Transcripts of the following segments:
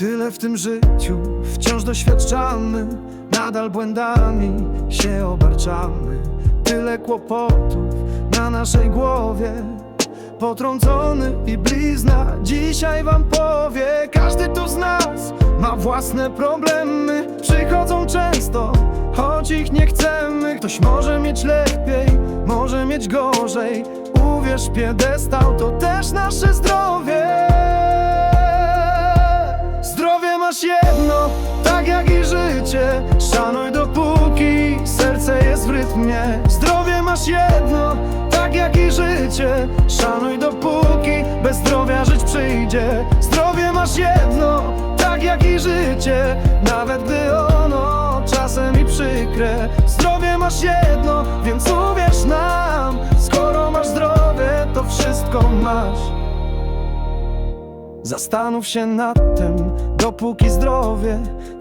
Tyle w tym życiu wciąż doświadczamy, nadal błędami się obarczamy. Tyle kłopotów na naszej głowie, potrącony i blizna dzisiaj wam powie. Każdy tu z nas ma własne problemy, przychodzą często, nie chcemy. Ktoś może mieć lepiej, może mieć gorzej. Uwierz, piedestał to też nasze zdrowie. Zdrowie masz jedno, tak jak i życie Szanuj dopóki serce jest w rytmie Zdrowie masz jedno, tak jak i życie Szanuj dopóki bez zdrowia żyć przyjdzie Zdrowie masz jedno, tak jak i życie Nawet gdy przykre Zdrowie masz jedno, więc uwierz nam. Skoro masz zdrowie, to wszystko masz. Zastanów się nad tym, dopóki zdrowie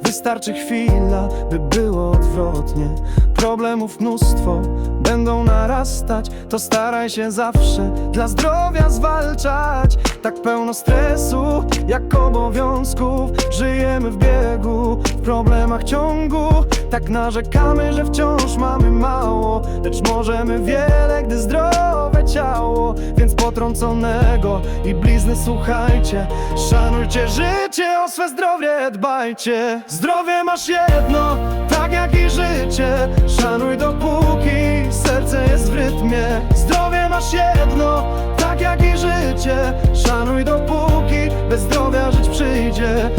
Wystarczy chwila, by było odwrotnie. Problemów mnóstwo będą narastać. To staraj się zawsze dla zdrowia zwalczać. Tak pełno stresu, jak obowiązków. Żyjemy w biegu, w problemach ciągu Tak narzekamy, że wciąż mamy mało Lecz możemy wiele, gdy zdrowe ciało. Więc potrąconego i blizny słuchajcie Szanujcie życie, o swe zdrowie dbajcie. Zdrowie masz jedno, tak jak i życie Szanuj dopóki serce jest w rytmie. Zdrowie masz jedno, tak jak i życie Szanuj dopóki bez zdrowia żyć przyjdzie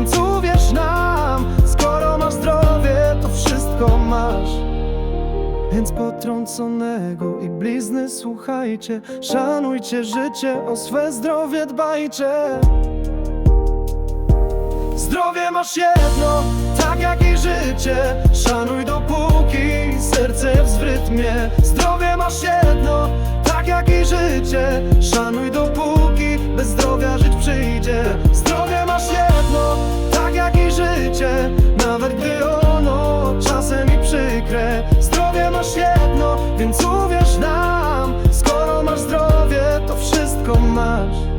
Więc uwierz nam, skoro masz zdrowie, to wszystko masz. Więc potrąconego i blizny słuchajcie Szanujcie życie, o swe zdrowie dbajcie. Zdrowie masz jedno, tak jak i życie Szanuj dopóki serce jest w rytmie Zdrowie masz jedno, tak jak i życie Szanuj dopóki aşk onlar